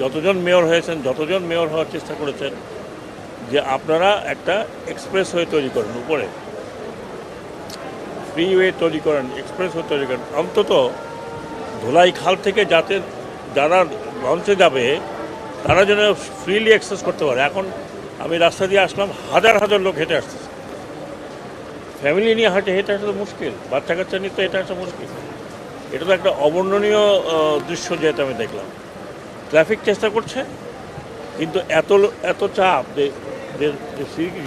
যতজন মেয়র হয়েছেন, যতজন মেয়র হওয়ার চেষ্টা করেছেন, যে আপনারা একটা এক্সপ্রেস ওয়ে তৈরি করেন উপরে। ফ্রিওয়ে তৈরি করেন এক্সপ্রেস ওয়ে তৈরি করেন। অন্তত ধোলাই খাল থেকে যাতে যারা লঞ্চে যাবে, তারা যেন ফ্রিলি অ্যাক্সেস করতে পারে। এখন আমি রাস্তা দিয়ে আসলাম, হাজার হাজার লোক হেঁটে আসতেছে ফ্যামিলি নিয়ে হাঁটে, হেঁটে আসা তো মুশকিল। বাচ্চা কাচ্চা নিয়ে তো এটা আসা মুশকিল। এটা তো একটা অবর্ণনীয় দৃশ্য যেটা আমি দেখলাম। ট্রাফিক চেষ্টা করছে, কিন্তু এত এত চাপ যে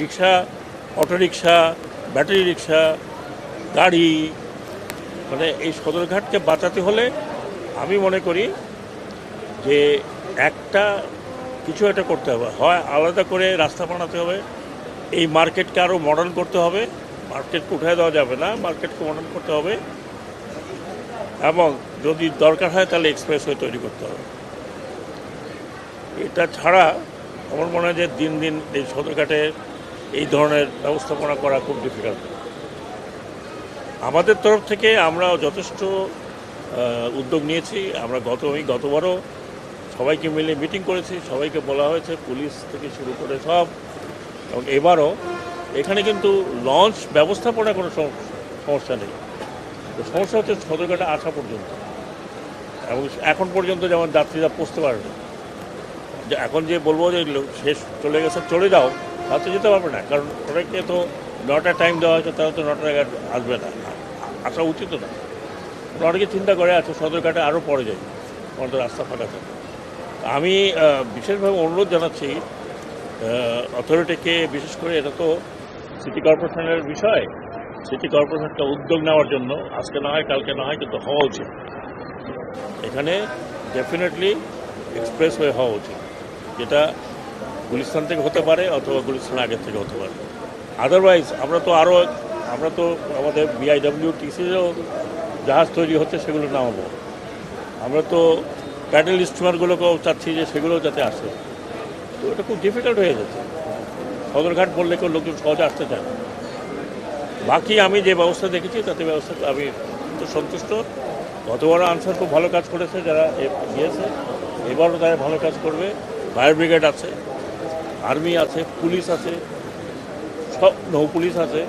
রিক্সা অটোরিকশা ব্যাটারি রিক্সা, গাড়ি মানে এই সদরঘাটকে বাঁচাতে হলে আমি মনে করি যে একটা কিছু একটা করতে হবে। হয় আলাদা করে রাস্তা বানাতে হবে, এই মার্কেটকে আরও মডার্ন করতে হবে, মার্কেটকে উঠায় দেওয়া যাবে না, মার্কেটকে মডার্ন করতে হবে এবং যদি দরকার হয় তাহলে এক্সপ্রেসওয়ে তৈরি করতে হবে। এটা ছাড়া আমার মনে হয় যে দিন দিন এই সদরঘাটে এই ধরনের ব্যবস্থাপনা করা খুব ডিফিকাল্ট আমাদের তরফ থেকে আমরা যথেষ্ট উদ্যোগ নিয়েছি। আমরা গত ওই গতবারও সবাইকে মিলে মিটিং করেছি। সবাইকে বলা হয়েছে, পুলিশ থেকে শুরু করে সব। এবং এবারও এখানে কিন্তু লঞ্চ ব্যবস্থাপনা কোনো সম- সমস্যা নেই। তো সমস্যা হচ্ছে সদরঘাটে আসা পর্যন্ত। এবং এখন পর্যন্ত যেমন যাত্রীরা পৌঁছতে পারবে যে এখন যে বলব যে শেষ চলে গেছে, চলে যাও তা তো যেতে পারবে না। কারণ ওটাকে তো নটা টাইম দেওয়া হয়েছে তারা তো নটার আগে আসবে না। আসা উচিত না। অনেকে চিন্তা করে আচ্ছা সদরঘাটে আরও পরে যাই আমাদের রাস্তা ফাঁকা থাকে আমি বিশেষভাবে অনুরোধ জানাচ্ছি অথরিটিকে বিশেষ করে এটা তো সিটি কর্পোরেশনের বিষয়। সিটি কর্পোরেশনটা উদ্যোগ নেওয়ার জন্য, আজকে না হয়, কালকে না হয়, কিন্তু হওয়া উচিত। এখানে ডেফিনেটলি এক্সপ্রেস ওয়ে হওয়া উচিত। যেটা গুলিস্তান থেকে হতে পারে অথবা গুলিস্তান আগের থেকে হতে পারে। আদারওয়াইজ আমরা তো আরও আমরা তো আমাদের বিআইডব্লিউ টিসিরও জাহাজ তৈরি হচ্ছে, সেগুলো নামাবো। আমরা তো প্যাডেল স্টিমারগুলোকেও চাচ্ছি যে সেগুলোও যাতে আসে। তো এটা খুব ডিফিকাল্ট হয়ে যাচ্ছে। সদরঘাট বললে কেউ লোকজন সহজে আসতে চায় না। বাকি আমি যে ব্যবস্থা দেখেছি, তাতে ব্যবস্থা, আমি তো সন্তুষ্ট। গতবারও আনসার খুব ভালো কাজ করেছে, যারা দিয়েছে এবারও তারা ভালো কাজ করবে। ফায়ার ব্রিগেড আছে আর্মি আছে পুলিশ আছে সব নৌ পুলিশ আছে।